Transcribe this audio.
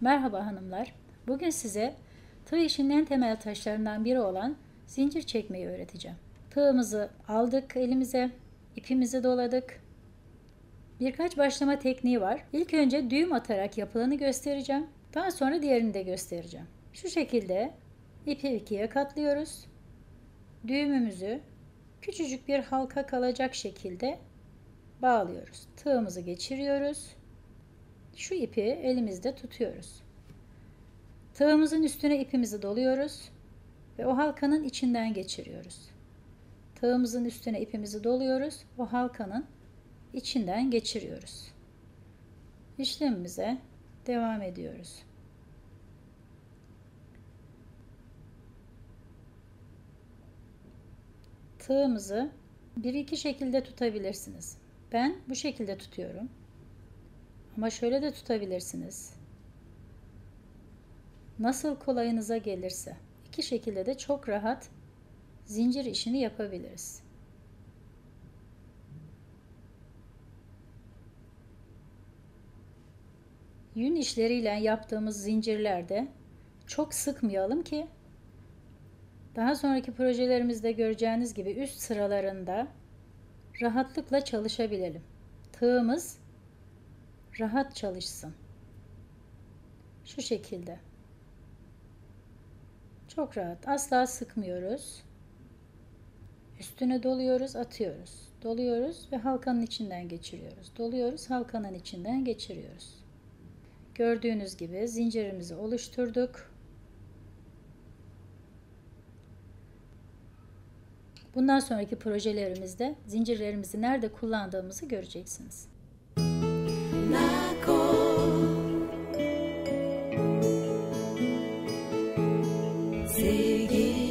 Merhaba hanımlar. Bugün size tığ işinin en temel taşlarından biri olan zincir çekmeyi öğreteceğim. Tığımızı aldık elimize, ipimizi doladık. Birkaç başlama tekniği var. İlk önce düğüm atarak yapılanı göstereceğim. Daha sonra diğerini de göstereceğim. Şu şekilde ipi ikiye katlıyoruz. Düğümümüzü küçücük bir halka kalacak şekilde bağlıyoruz. Tığımızı geçiriyoruz şu ipi elimizde tutuyoruz. Tığımızın üstüne ipimizi doluyoruz ve o halkanın içinden geçiriyoruz. Tığımızın üstüne ipimizi doluyoruz, o halkanın içinden geçiriyoruz. İşlemimize devam ediyoruz. Tığımızı bir iki şekilde tutabilirsiniz. Ben bu şekilde tutuyorum. Ama şöyle de tutabilirsiniz. Nasıl kolayınıza gelirse. iki şekilde de çok rahat zincir işini yapabiliriz. Yün işleriyle yaptığımız zincirlerde çok sıkmayalım ki daha sonraki projelerimizde göreceğiniz gibi üst sıralarında rahatlıkla çalışabilelim. Tığımız rahat çalışsın. Şu şekilde. Çok rahat. Asla sıkmıyoruz. Üstüne doluyoruz, atıyoruz. Doluyoruz ve halkanın içinden geçiriyoruz. Doluyoruz, halkanın içinden geçiriyoruz. Gördüğünüz gibi zincirimizi oluşturduk. Bundan sonraki projelerimizde zincirlerimizi nerede kullandığımızı göreceksiniz. ninguém.